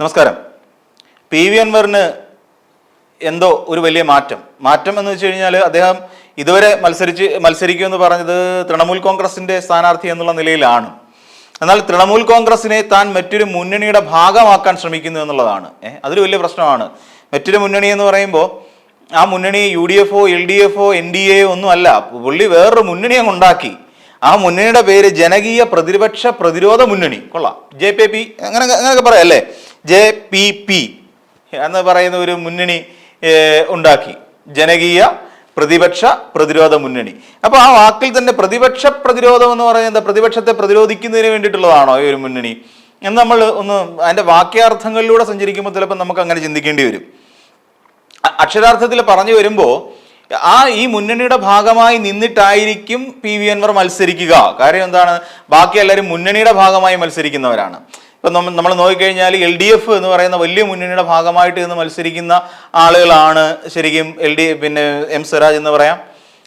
നമസ്കാരം. P V അൻവറിന് എന്തോ ഒരു വലിയ മാറ്റം. മാറ്റം എന്ന് വെച്ച് കഴിഞ്ഞാൽ അദ്ദേഹം ഇതുവരെ മത്സരിച്ച് മത്സരിക്കുമെന്ന് പറഞ്ഞത് തൃണമൂൽ കോൺഗ്രസിന്റെ സ്ഥാനാർത്ഥി എന്നുള്ള നിലയിലാണ്. എന്നാൽ തൃണമൂൽ കോൺഗ്രസിനെ താൻ മറ്റൊരു മുന്നണിയുടെ ഭാഗമാക്കാൻ ശ്രമിക്കുന്നു എന്നുള്ളതാണ്. അതൊരു വലിയ പ്രശ്നമാണ്. മറ്റൊരു മുന്നണി എന്ന് പറയുമ്പോൾ ആ മുന്നണി U D F L D F N D A ഒന്നും അല്ല. പുള്ളി വേറൊരു മുന്നണി അങ്ങ് ഉണ്ടാക്കി ആ മുന്നണിയുടെ പേര് ജനകീയ പ്രതിപക്ഷ പ്രതിരോധ മുന്നണി. കൊള്ളാം. ജെ പി പി അങ്ങനെ അങ്ങനെയൊക്കെ പറയാം അല്ലേ? ജെ പി പി എന്ന് പറയുന്ന ഒരു മുന്നണി ഉണ്ടാക്കി. ജനകീയ പ്രതിപക്ഷ പ്രതിരോധ മുന്നണി. അപ്പൊ ആ വാക്കിൽ തന്നെ പ്രതിപക്ഷ പ്രതിരോധം എന്ന് പറയുന്നത് പ്രതിപക്ഷത്തെ പ്രതിരോധിക്കുന്നതിന് വേണ്ടിയിട്ടുള്ളതാണോ ഈ ഒരു മുന്നണി? എന്ന് നമ്മൾ ഒന്ന് അതിന്റെ വാക്യാർത്ഥങ്ങളിലൂടെ സഞ്ചരിക്കുമ്പോൾ ചിലപ്പോൾ നമുക്ക് അങ്ങനെ ചിന്തിക്കേണ്ടി വരും. അക്ഷരാർത്ഥത്തിൽ പറഞ്ഞു വരുമ്പോൾ ആ ഈ മുന്നണിയുടെ ഭാഗമായി നിന്നിട്ടായിരിക്കും പി വി അൻവർ മത്സരിക്കുക. കാര്യം എന്താണ്? ബാക്കി എല്ലാവരും മുന്നണിയുടെ ഭാഗമായി മത്സരിക്കുന്നവരാണ്. ഇപ്പം നമ്മൾ നമ്മൾ നോക്കിക്കഴിഞ്ഞാൽ എൽ ഡി എഫ് എന്ന് പറയുന്ന വലിയ മുന്നണിയുടെ ഭാഗമായിട്ട് ഇന്ന് മത്സരിക്കുന്ന ആളുകളാണ് ശരിക്കും എൽ ഡി പിന്നെ എം സ്വരാജ് എന്ന് പറയാം.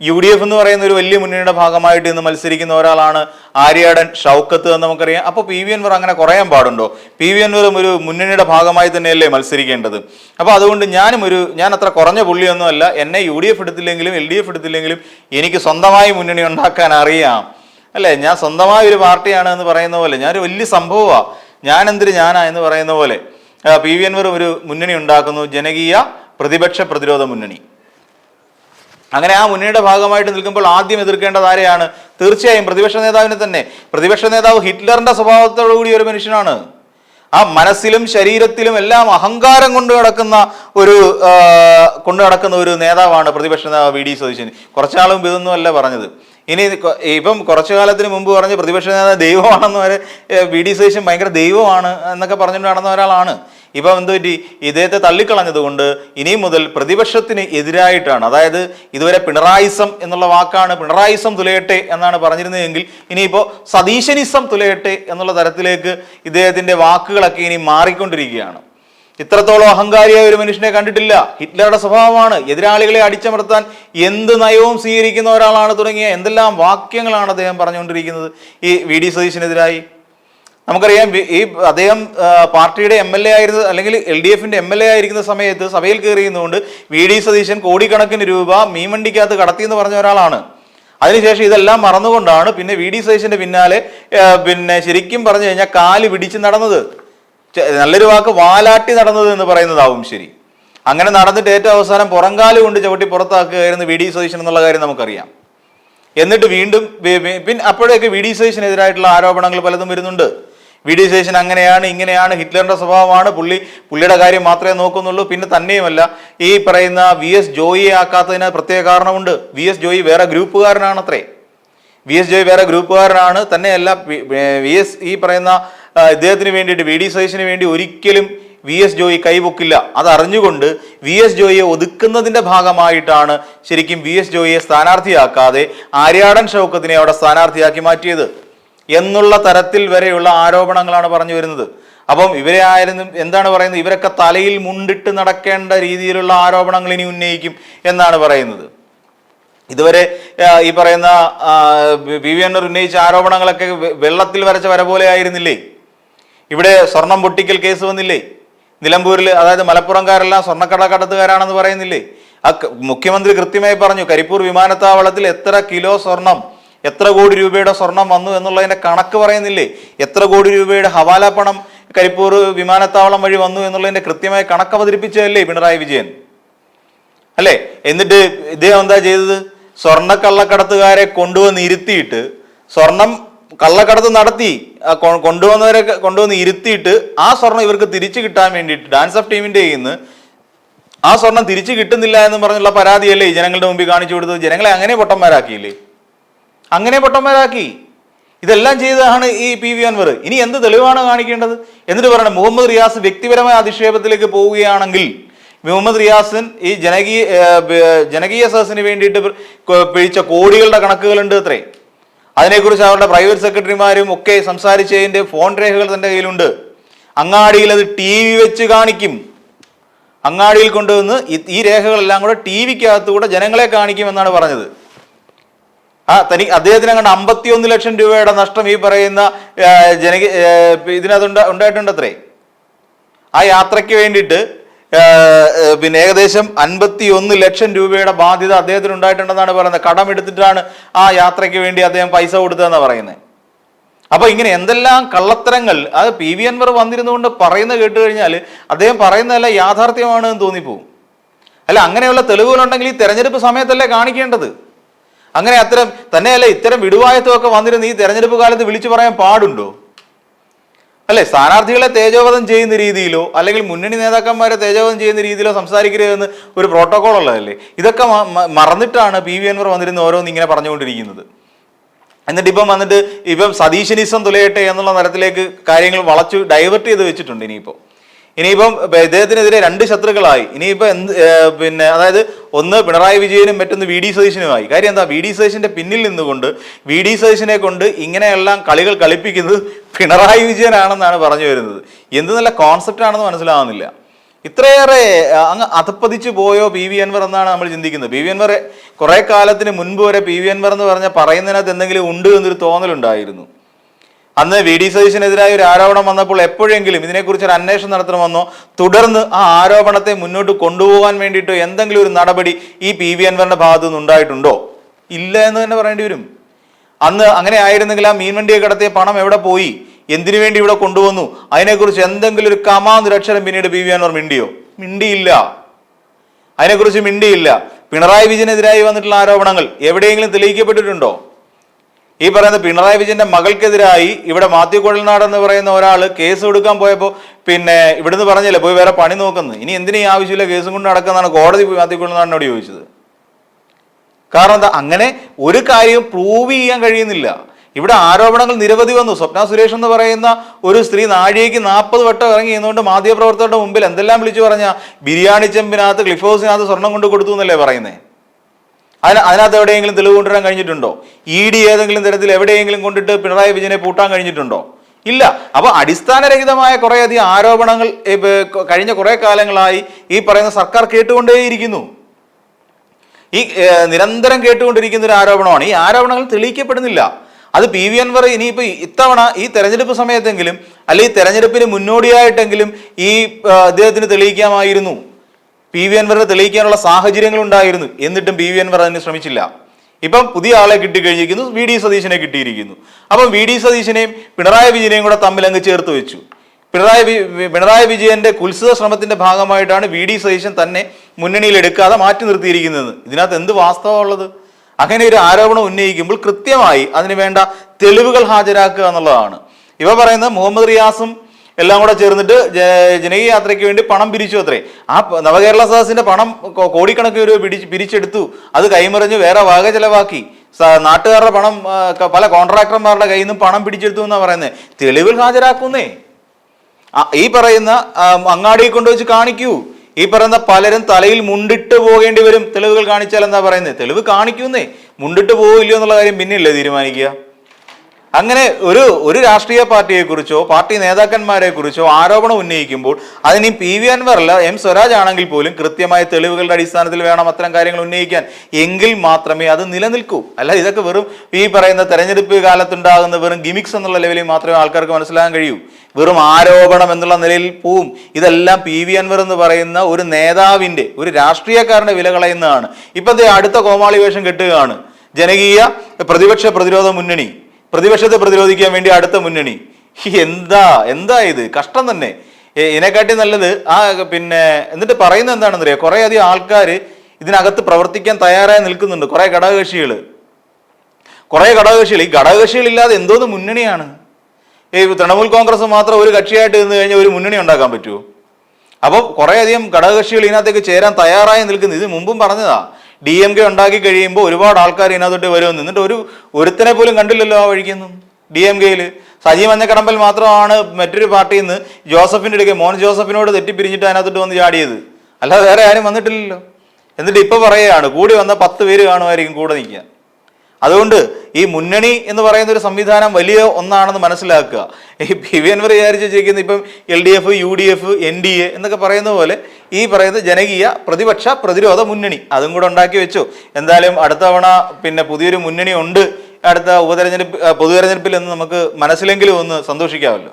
യു ഡി എഫ് എന്ന് പറയുന്ന ഒരു വലിയ മുന്നണിയുടെ ഭാഗമായിട്ട് ഇന്ന് മത്സരിക്കുന്ന ഒരാളാണ് ആര്യാടൻ ഷൗക്കത്ത് എന്ന് നമുക്കറിയാം. അപ്പോൾ പി വി അൻവർ അങ്ങനെ കുറയാൻ പാടുണ്ടോ? പി വി അൻവറും ഒരു മുന്നണിയുടെ ഭാഗമായി തന്നെയല്ലേ മത്സരിക്കേണ്ടത്? അപ്പോൾ അതുകൊണ്ട് ഞാനും ഒരു ഞാൻ അത്ര കുറഞ്ഞ പുള്ളിയൊന്നുമല്ല എന്നെ യു ഡി എഫ് എടുത്തില്ലെങ്കിലും എൽ ഡി എഫ് എടുത്തില്ലെങ്കിലും എനിക്ക് സ്വന്തമായി മുന്നണി ഉണ്ടാക്കാൻ അറിയാം. അല്ലേ? ഞാൻ സ്വന്തമായ ഒരു പാർട്ടിയാണ് എന്ന് പറയുന്ന പോലെ ഞാനൊരു വലിയ സംഭവമാണ് ഞാൻ എന്തിന് ഞാനാ എന്ന് പറയുന്ന പോലെ പി. വി. അൻവർ ഒരു മുന്നണി ഉണ്ടാക്കുന്നു ജനകീയ പ്രതിപക്ഷ പ്രതിരോധ മുന്നണി. അങ്ങനെ ആ മുന്നണിയുടെ ഭാഗമായിട്ട് നിൽക്കുമ്പോൾ ആദ്യം എതിർക്കേണ്ടത് ആരെയാണ്? തീർച്ചയായും പ്രതിപക്ഷ നേതാവിനെ തന്നെ. പ്രതിപക്ഷ നേതാവ് ഹിറ്റ്ലറിന്റെ സ്വഭാവത്തോടു കൂടി ഒരു മനുഷ്യനാണ്. ആ മനസ്സിലും ശരീരത്തിലും എല്ലാം അഹങ്കാരം കൊണ്ട് കിടക്കുന്ന ഒരു കൊണ്ടു നടക്കുന്ന ഒരു നേതാവാണ് പ്രതിപക്ഷ നേതാവ് വി. ഡി. സതീശൻ. കുറച്ചാളും ഇതൊന്നുമല്ല പറഞ്ഞത്. ഇനി ഇപ്പം കുറച്ചു കാലത്തിന് മുമ്പ് പറഞ്ഞ് പ്രതിപക്ഷ നേതാവ് ദൈവമാണെന്ന് വരെ വി ഡി സതീശൻ ഭയങ്കര ദൈവമാണ് എന്നൊക്കെ പറഞ്ഞുകൊണ്ട് നടന്ന ഒരാളാണ്. ഇപ്പം എന്ത് പറ്റി? ഇദ്ദേഹത്തെ തള്ളിക്കളഞ്ഞതുകൊണ്ട് ഇനി മുതൽ പ്രതിപക്ഷത്തിന് എതിരായിട്ടാണ്. അതായത് ഇതുവരെ പിണറായിസം എന്നുള്ള വാക്കാണ് പിണറായിസം തുലയട്ടെ എന്നാണ് പറഞ്ഞിരുന്നതെങ്കിൽ ഇനിയിപ്പോൾ സതീശനിസം തുലയട്ടെ എന്നുള്ള തരത്തിലേക്ക് ഇദ്ദേഹത്തിന്റെ വാക്കുകളൊക്കെ ഇനി മാറിക്കൊണ്ടിരിക്കുകയാണ്. ഇത്രത്തോളം അഹങ്കാരിയായ ഒരു മനുഷ്യനെ കണ്ടിട്ടില്ല. ഹിറ്റ്ലറുടെ സ്വഭാവമാണ്. എതിരാളികളെ അടിച്ചമർത്താൻ എന്ത് നയവും സ്വീകരിക്കുന്ന ഒരാളാണ് തുടങ്ങിയ എന്തെല്ലാം വാക്യങ്ങളാണ് അദ്ദേഹം പറഞ്ഞുകൊണ്ടിരിക്കുന്നത്. ഈ വി. ഡി. സതീശിനെതിരായി. നമുക്കറിയാം ഈ അദ്ദേഹം പാർട്ടിയുടെ എം എൽ എ ആയിരുന്ന അല്ലെങ്കിൽ എൽ ഡി എഫിന്റെ എം എൽ എ ആയിരിക്കുന്ന സമയത്ത് സഭയിൽ കയറിയുന്നതുകൊണ്ട് വി. ഡി. സതീശൻ കോടിക്കണക്കിന് രൂപ മീൻവണ്ടിക്കകത്ത് കടത്തി എന്ന് പറഞ്ഞ ഒരാളാണ്. അതിനുശേഷം ഇതെല്ലാം മറന്നുകൊണ്ടാണ് പിന്നെ വി. ഡി. സതീശന്റെ പിന്നാലെ പിന്നെ ശരിക്കും പറഞ്ഞു കഴിഞ്ഞാൽ കാൽ പിടിച്ച് നടന്നത്. നല്ലൊരു വാക്ക് വാലാട്ടി നടന്നത് എന്ന് പറയുന്നതാവും ശരി. അങ്ങനെ നടന്നിട്ട് ഏറ്റവും അവസാനം പുറങ്കാൽ കൊണ്ട് ചവിട്ടി പുറത്താക്കുകയായിരുന്നു വി ഡി സതീശൻ എന്നുള്ള കാര്യം നമുക്കറിയാം. എന്നിട്ട് വീണ്ടും പിന്നെ അപ്പോഴേക്ക് വി ഡി സതീശനെതിരായിട്ടുള്ള ആരോപണങ്ങൾ പലതും വരുന്നുണ്ട്. വി ഡി സതീശൻ അങ്ങനെയാണ് ഇങ്ങനെയാണ് ഹിറ്റ്ലറിന്റെ സ്വഭാവമാണ് പുള്ളി പുള്ളിയുടെ കാര്യം മാത്രമേ നോക്കുന്നുള്ളൂ പിന്നെ തന്നെയുമല്ല ഈ പറയുന്ന വി എസ് ജോയിയെ ആക്കാത്തതിന് പ്രത്യേക കാരണമുണ്ട്. വി എസ് ജോയി വേറെ ഗ്രൂപ്പുകാരനാണത്രേ. വി എസ് ജോയി വേറെ ഗ്രൂപ്പുകാരനാണ് തന്നെയല്ല വി- എസ് ഈ പറയുന്ന ഇദ്ദേഹത്തിന് വേണ്ടിയിട്ട് വി ഡി സതീശന് വേണ്ടി ഒരിക്കലും വി എസ് ജോയി കൈവക്കില്ല. അതറിഞ്ഞുകൊണ്ട് വി എസ് ജോയിയെ ഒതുക്കുന്നതിന്റെ ഭാഗമായിട്ടാണ് ശരിക്കും വി എസ് ജോയിയെ സ്ഥാനാർത്ഥിയാക്കാതെ ആര്യാടൻ ഷൗക്കത്തിനെ അവിടെ സ്ഥാനാർത്ഥിയാക്കി മാറ്റിയത് എന്നുള്ള തരത്തിൽ വരെയുള്ള ആരോപണങ്ങളാണ് പറഞ്ഞു വരുന്നത്. അപ്പം ഇവരെ ആയിരുന്നു എന്താണ് പറയുന്നത്? ഇവരൊക്കെ തലയിൽ മുണ്ടിട്ട് നടക്കേണ്ട രീതിയിലുള്ള ആരോപണങ്ങൾ ഇനി ഉന്നയിക്കും എന്നാണ് പറയുന്നത്. ഇതുവരെ ഈ പറയുന്ന പി വി അന്നർ ഉന്നയിച്ച ആരോപണങ്ങളൊക്കെ വെള്ളത്തിൽ വരച്ച വര പോലെ ആയിരുന്നില്ലേ? ഇവിടെ സ്വർണം പൊട്ടിക്കൽ കേസ് വന്നില്ലേ? നിലമ്പൂരിൽ അതായത് മലപ്പുറംകാരെല്ലാം സ്വർണക്കടക്കടത്തുകാരാണെന്ന് പറയുന്നില്ലേ? ആ മുഖ്യമന്ത്രി കൃത്യമായി പറഞ്ഞു കരിപ്പൂർ വിമാനത്താവളത്തിൽ എത്ര കിലോ സ്വർണം എത്ര കോടി രൂപയുടെ സ്വർണം വന്നു എന്നുള്ളതിന്റെ കണക്ക് പറയുന്നില്ലേ? എത്ര കോടി രൂപയുടെ ഹവാല പണം കരിപ്പൂർ വിമാനത്താവളം വഴി വന്നു എന്നുള്ളതിന്റെ കൃത്യമായ കണക്ക് അവതരിപ്പിച്ചതല്ലേ പിണറായി വിജയൻ? അല്ലേ? എന്നിട്ട് ഇദ്ദേഹം എന്താ ചെയ്തത്? സ്വർണക്കള്ളക്കടത്തുകാരെ കൊണ്ടുവന്ന് ഇരുത്തിയിട്ട് സ്വർണം കള്ളക്കടത്ത് നടത്തി കൊണ്ടുവന്നവരെ കൊണ്ടുവന്ന് ഇരുത്തിയിട്ട് ആ സ്വർണം ഇവർക്ക് തിരിച്ചു കിട്ടാൻ വേണ്ടിയിട്ട് ഡാൻസ് ഓഫ് ടീമിന്റെ ഇന്ന് ആ സ്വർണം തിരിച്ചു കിട്ടുന്നില്ല എന്ന് പറഞ്ഞുള്ള പരാതിയല്ലേ ജനങ്ങളുടെ മുമ്പിൽ കാണിച്ചു കൊടുത്തത്? ജനങ്ങളെ അങ്ങനെ പൊട്ടന്മാരാക്കിയില്ലേ? അങ്ങനെ പൊട്ടന്മാരാക്കി. ഇതെല്ലാം ചെയ്തതാണ് ഈ പി വി അൻവർ. ഇനി എന്ത് തെളിവാണ് കാണിക്കേണ്ടത്? എന്നിട്ട് പറയണം മുഹമ്മദ് റിയാസ് വ്യക്തിപരമായ അധിക്ഷേപത്തിലേക്ക് പോവുകയാണെങ്കിൽ മുഹമ്മദ് റിയാസിൻ ഈ ജനകീയ ജനകീയ സദസ്സിന് വേണ്ടിയിട്ട് പിഴിച്ച കോടികളുടെ കണക്കുകളുണ്ട് അത്രേ. അതിനെക്കുറിച്ച് അവരുടെ പ്രൈവറ്റ് സെക്രട്ടറിമാരും ഒക്കെ സംസാരിച്ചതിന്റെ ഫോൺ രേഖകൾ തന്റെ കയ്യിലുണ്ട്. അങ്ങാടിയിൽ അത് ടി വി വെച്ച് കാണിക്കും. അങ്ങാടിയിൽ കൊണ്ടുവന്ന് ഈ- രേഖകളെല്ലാം കൂടെ ടി വിക്കകത്തുകൂടെ ജനങ്ങളെ കാണിക്കുമെന്നാണ് പറഞ്ഞത്. ആ തനി അദ്ദേഹത്തിന് അങ്ങോട്ട് അമ്പത്തിയൊന്ന് ലക്ഷം രൂപയുടെ നഷ്ടം ഈ പറയുന്ന ജനകീയ ഇതിനകത്ത് ഉണ്ടായിട്ടുണ്ട് ഉണ്ടായിട്ടുണ്ടത്രേ. ആ യാത്രയ്ക്ക് വേണ്ടിയിട്ട് പിന്നെ ഏകദേശം അൻപത്തി ഒന്ന് ലക്ഷം രൂപയുടെ ബാധ്യത അദ്ദേഹത്തിന് ഉണ്ടായിട്ടുണ്ടെന്നാണ് പറയുന്നത്. കടം കടമെടുത്തിട്ടാണ് ആ യാത്രയ്ക്ക് വേണ്ടി അദ്ദേഹം പൈസ കൊടുത്തതെന്നാണ് പറയുന്നത്. അപ്പൊ ഇങ്ങനെ എന്തെല്ലാം കള്ളത്തരങ്ങൾ അത് പി വി അൻവർ വന്നിരുന്നുകൊണ്ട് പറയുന്ന കേട്ട് കഴിഞ്ഞാൽ അദ്ദേഹം പറയുന്നതല്ല യാഥാർത്ഥ്യമാണ് എന്ന് തോന്നിപ്പോവും. അല്ല അങ്ങനെയുള്ള തെളിവുകളുണ്ടെങ്കിൽ ഈ തെരഞ്ഞെടുപ്പ് സമയത്തല്ലേ കാണിക്കേണ്ടത്? അങ്ങനെ അത്തരം തന്നെയല്ല ഇത്തരം വിടുവായത്വമൊക്കെ വന്നിരുന്ന് ഈ തെരഞ്ഞെടുപ്പ് കാലത്ത് വിളിച്ചു പറയാൻ പാടുണ്ടോ? അല്ലെ സ്ഥാനാർത്ഥികളെ തേജോവധം ചെയ്യുന്ന രീതിയിലോ അല്ലെങ്കിൽ മുന്നണി നേതാക്കന്മാരെ തേജോവധം ചെയ്യുന്ന രീതിയിലോ സംസാരിക്കരുതെന്ന് ഒരു പ്രോട്ടോകോൾ ഉള്ളതല്ലേ? ഇതൊക്കെ മറന്നിട്ടാണ് പി വി അൻവർ വന്നിരുന്ന ഓരോന്ന് ഇങ്ങനെ പറഞ്ഞുകൊണ്ടിരിക്കുന്നത്. എന്നിട്ട് ഇപ്പം വന്നിട്ട് ഇപ്പം സതീശനിസം തുലയട്ടെ എന്നുള്ള തരത്തിലേക്ക് കാര്യങ്ങൾ വളച്ചു ഡൈവേർട്ട് ചെയ്ത് വെച്ചിട്ടുണ്ട് ഇനിയിപ്പോൾ. ഇനിയിപ്പം ഇദ്ദേഹത്തിനെതിരെ രണ്ട് ശത്രുക്കളായി. ഇനിയിപ്പോൾ എന്ത് പിന്നെ അതായത് ഒന്ന് പിണറായി വിജയനും മറ്റൊന്ന് വി ഡി സതീശനുമായി. കാര്യം എന്താ? വി ഡി സതീശന്റെ പിന്നിൽ നിന്നുകൊണ്ട് വി ഡി സതീശനെ കൊണ്ട് ഇങ്ങനെയെല്ലാം കളികൾ കളിപ്പിക്കുന്നത് പിണറായി വിജയനാണെന്നാണ് പറഞ്ഞു വരുന്നത്. എന്ത് നല്ല കോൺസെപ്റ്റ് ആണെന്ന് മനസ്സിലാവുന്നില്ല. ഇത്രയേറെ അങ്ങ് അധപ്പതിച്ചു പോയോ പി വി അൻവർ എന്നാണ് നമ്മൾ ചിന്തിക്കുന്നത്. പി വി അൻവർ കുറെ കാലത്തിന് മുൻപ് വരെ പി വി അൻവർ എന്ന് പറഞ്ഞ പറയുന്നതിനകത്ത് എന്തെങ്കിലും ഉണ്ട് എന്നൊരു തോന്നലുണ്ടായിരുന്നു. അന്ന് വി ഡി സതീശനെതിരായ ഒരു ആരോപണം വന്നപ്പോൾ എപ്പോഴെങ്കിലും ഇതിനെക്കുറിച്ച് ഒരു അന്വേഷണം നടത്തണമെന്നോ തുടർന്ന് ആ ആരോപണത്തെ മുന്നോട്ട് കൊണ്ടുപോകാൻ വേണ്ടിയിട്ടോ എന്തെങ്കിലും ഒരു നടപടി ഈ പി വി അൻവറിന്റെ ഭാഗത്തു നിന്ന് ഉണ്ടായിട്ടുണ്ടോ? ഇല്ല എന്ന് തന്നെ പറയേണ്ടി വരും. അന്ന് അങ്ങനെ ആയിരുന്നെങ്കിൽ ആ മീൻവണ്ടിയെ കടത്തിയ പണം എവിടെ പോയി? എന്തിനു വേണ്ടി ഇവിടെ കൊണ്ടുവന്നു? അതിനെക്കുറിച്ച് എന്തെങ്കിലും ഒരു കമാന്നുരക്ഷരം പിന്നീട് പി വി അൻവർ മിണ്ടിയോ? മിണ്ടിയില്ല. അതിനെക്കുറിച്ച് മിണ്ടിയില്ല. പിണറായി വിജയനെതിരായി വന്നിട്ടുള്ള ആരോപണങ്ങൾ എവിടെയെങ്കിലും തെളിയിക്കപ്പെട്ടിട്ടുണ്ടോ? ഈ പറയുന്ന പിണറായി വിജയന്റെ മകൾക്കെതിരായി ഇവിടെ മാത്യു കുഴൽനാട് എന്ന് പറയുന്ന ഒരാൾ കേസ് കൊടുക്കാൻ പോയപ്പോൾ പിന്നെ ഇവിടുന്ന് പറഞ്ഞില്ല പോയി വേറെ പണി നോക്കുന്നു. ഇനി എന്തിനീ ആവശ്യമില്ല കേസും കൊണ്ട് നടക്കുന്നതാണ് കോടതി പോയി മാത്യു കുഴൽനാടിനോട് ചോദിച്ചത്. കാരണം എന്താ അങ്ങനെ ഒരു കാര്യവും പ്രൂവ് ചെയ്യാൻ കഴിയുന്നില്ല. ഇവിടെ ആരോപണങ്ങൾ നിരവധി വന്നു. സ്വപ്ന സുരേഷ് എന്ന് പറയുന്ന ഒരു സ്ത്രീ നാഴികയ്ക്ക് നാൽപ്പത് വട്ടം ഇറങ്ങി എന്നുകൊണ്ട് മാധ്യമപ്രവർത്തകരുടെ മുമ്പിൽ എന്തെല്ലാം വിളിച്ചു പറഞ്ഞ ബിരിയാണി ചെമ്പിനകത്ത് ക്ലിഫ് ഹൗസിനകത്ത് സ്വർണം കൊണ്ട് കൊടുത്തു എന്നല്ലേ പറയുന്നത് അതിന് അതിനകത്ത് എവിടെയെങ്കിലും തെളിവ് കൊണ്ടുവരാൻ കഴിഞ്ഞിട്ടുണ്ടോ? ഇ ഡി ഏതെങ്കിലും തരത്തിൽ എവിടെയെങ്കിലും കൊണ്ടിട്ട് പിണറായി വിജയനെ പൂട്ടാൻ കഴിഞ്ഞിട്ടുണ്ടോ? ഇല്ല. അപ്പൊ അടിസ്ഥാനരഹിതമായ കുറേയധികം ആരോപണങ്ങൾ കഴിഞ്ഞ കുറെ കാലങ്ങളായി ഈ പറയുന്ന സർക്കാർ കേട്ടുകൊണ്ടേയിരിക്കുന്നു. ഈ നിരന്തരം കേട്ടുകൊണ്ടിരിക്കുന്ന ഒരു ആരോപണമാണ്. ഈ ആരോപണങ്ങൾ തെളിയിക്കപ്പെടുന്നില്ല. അത് പി വി അൻവർ ഇനിയിപ്പോൾ ഇത്തവണ ഈ തെരഞ്ഞെടുപ്പ് സമയത്തെങ്കിലും അല്ലെങ്കിൽ തെരഞ്ഞെടുപ്പിന് മുന്നോടിയായിട്ടെങ്കിലും ഈ അദ്ദേഹത്തിന് തെളിയിക്കാമായിരുന്നു. പി വി അൻവറിനെ തെളിയിക്കാനുള്ള സാഹചര്യങ്ങൾ ഉണ്ടായിരുന്നു. എന്നിട്ടും പി വി അൻവർ അതിന് ശ്രമിച്ചില്ല. ഇപ്പം പുതിയ ആളെ കിട്ടിക്കഴിഞ്ഞിരിക്കുന്നു വി ഡി സതീശനെ കിട്ടിയിരിക്കുന്നു. അപ്പം വി ഡി സതീശനെയും പിണറായി വിജയനെയും കൂടെ തമ്മിൽ അങ്ങ് ചേർത്ത് വെച്ചു. പിണറായി പിണറായി വിജയന്റെ കുത്സിത ശ്രമത്തിന്റെ ഭാഗമായിട്ടാണ് വി ഡി സതീശൻ തന്നെ മുന്നണിയിൽ എടുക്കാതെ മാറ്റി നിർത്തിയിരിക്കുന്നത്. ഇതിനകത്ത് എന്ത് വാസ്തവമുള്ളത് അങ്ങനെ ഒരു ആരോപണം ഉന്നയിക്കുമ്പോൾ കൃത്യമായി അതിന് വേണ്ട തെളിവുകൾ ഹാജരാക്കുക എന്നുള്ളതാണ്. ഇവ പറയുന്നത് മുഹമ്മദ് റിയാസും എല്ലാം കൂടെ ചേർന്നിട്ട് ജനകീയ യാത്രയ്ക്ക് വേണ്ടി പണം പിരിച്ചു അത്രേ. ആ നവകേരള സദസ്സിന്റെ പണം കോടിക്കണക്കിന് രൂപ പിടിച്ച് പിരിച്ചെടുത്തു. അത് കൈമറിഞ്ഞ് വേറെ വക ചെലവാക്കി. നാട്ടുകാരുടെ പണം പല കോൺട്രാക്ടർമാരുടെ കയ്യിൽ നിന്നും പണം പിടിച്ചെടുത്തു എന്നാ പറയുന്നത് തെളിവിൽ ഹാജരാക്കുന്നേ. ഈ പറയുന്ന അങ്ങാടിയെ അങ്ങാടിയിൽ കൊണ്ടുവച്ച് കാണിക്കൂ. ഈ പറയുന്ന പലരും തലയിൽ മുണ്ടിട്ട് പോകേണ്ടി വരും തെളിവുകൾ കാണിച്ചാൽ എന്താ പറയുന്നത് തെളിവ് കാണിക്കുന്നേ. മുണ്ടിട്ട് പോകില്ലയോ എന്നുള്ള കാര്യം പിന്നെയല്ലേ തീരുമാനിക്കുക? അങ്ങനെ ഒരു ഒരു രാഷ്ട്രീയ പാർട്ടിയെ കുറിച്ചോ പാർട്ടി നേതാക്കന്മാരെ കുറിച്ചോ ആരോപണം ഉന്നയിക്കുമ്പോൾ അതിന് പി വി അൻവർ അല്ല എം സ്വരാജ് ആണെങ്കിൽ പോലും കൃത്യമായ തെളിവുകളുടെ അടിസ്ഥാനത്തിൽ വേണം അത്തരം കാര്യങ്ങൾ ഉന്നയിക്കാൻ. എങ്കിൽ മാത്രമേ അത് നിലനിൽക്കൂ. അല്ല ഇതൊക്കെ വെറും ഈ പറയുന്ന തെരഞ്ഞെടുപ്പ് കാലത്തുണ്ടാകുന്ന വെറും ഗിമിക്സ് എന്നുള്ള ലെവലിൽ മാത്രമേ ആൾക്കാർക്ക് മനസ്സിലാക്കാൻ കഴിയൂ. വെറും ആരോപണം എന്നുള്ള നിലയിൽ പോവും. ഇതെല്ലാം പി വി അൻവർ എന്ന് പറയുന്ന ഒരു നേതാവിന്റെ ഒരു രാഷ്ട്രീയക്കാരന്റെ വില കളയുന്നതാണ് ഇപ്പൊ ദേ അടുത്ത കോമാളി വേഷം കെട്ടുകയാണ്. ജനകീയ പ്രതിപക്ഷ പ്രതിരോധ മുന്നണി. പ്രതിപക്ഷത്തെ പ്രതിരോധിക്കാൻ വേണ്ടി അടുത്ത മുന്നണി. എന്താ എന്താ ഇത്? കഷ്ടം തന്നെ. ഇതിനെക്കാട്ടി നല്ലത് ആ പിന്നെ എന്നിട്ട് പറയുന്നത് എന്താണെന്നറിയാം? കുറെ അധികം ആൾക്കാർ ഇതിനകത്ത് പ്രവർത്തിക്കാൻ തയ്യാറായി നിൽക്കുന്നുണ്ട്. കുറെ ഘടകകക്ഷികൾ കുറെ ഘടകകക്ഷികൾ ഈ ഘടകകക്ഷികളില്ലാതെ എന്തോന്ന് മുന്നണിയാണ്? ഈ തൃണമൂൽ കോൺഗ്രസ് മാത്രം ഒരു കക്ഷിയായിട്ട് നിന്ന് കഴിഞ്ഞാൽ ഒരു മുന്നണി ഉണ്ടാക്കാൻ പറ്റുമോ അപ്പോൾ കുറേയധികം ഘടകകക്ഷികൾ ഇതിനകത്തേക്ക് ചേരാൻ തയ്യാറായി നിൽക്കുന്നത് ഇത് മുമ്പും പറഞ്ഞതാ. ഡി എം കെ ഉണ്ടാക്കി കഴിയുമ്പോൾ ഒരുപാട് ആൾക്കാർ ഇതിനകത്തോട്ട് വരും നിന്നിട്ട് ഒരു ഒരുത്തനെ പോലും കണ്ടില്ലല്ലോ ആ വഴിക്കൊന്നും. ഡി എം കെയിൽ സജി മഞ്ഞക്കടമ്പൽ മാത്രമാണ് മറ്റൊരു പാർട്ടിയിൽ നിന്ന് ജോസഫിന്റെ അടുക്കെ മോൻ ജോസഫിനോട് തെറ്റിപ്പിരിഞ്ഞിട്ട് അതിനകത്തോട്ട് വന്ന് ചാടിയത്. അല്ലാതെ വേറെ ആരും വന്നിട്ടില്ലല്ലോ. എന്നിട്ട് ഇപ്പോൾ പറയുകയാണ് കൂടി വന്ന പത്ത് പേര് കാണുമായിരിക്കും കൂടെ നിൽക്കുക അതുകൊണ്ട് ഈ മുന്നണി എന്ന് പറയുന്ന ഒരു സംവിധാനം വലിയ ഒന്നാണെന്ന് മനസ്സിലാക്കുക. ഈ പി വി അൻവർ വിചാരിച്ച് ചെയ്യുന്ന ഇപ്പം L D F U D F N D A എന്നൊക്കെ പറയുന്ന പോലെ ഈ പറയുന്ന ജനകീയ പ്രതിപക്ഷ പ്രതിരോധ മുന്നണി അതും കൂടെ ഉണ്ടാക്കി വെച്ചു. എന്തായാലും അടുത്ത തവണ പിന്നെ പുതിയൊരു മുന്നണി ഉണ്ട്. അടുത്ത ഉപതെരഞ്ഞെടുപ്പ് പൊതുതെരഞ്ഞെടുപ്പിൽ എന്ന് നമുക്ക് മനസ്സിലെങ്കിലും ഒന്ന് സന്തോഷിക്കാമല്ലോ.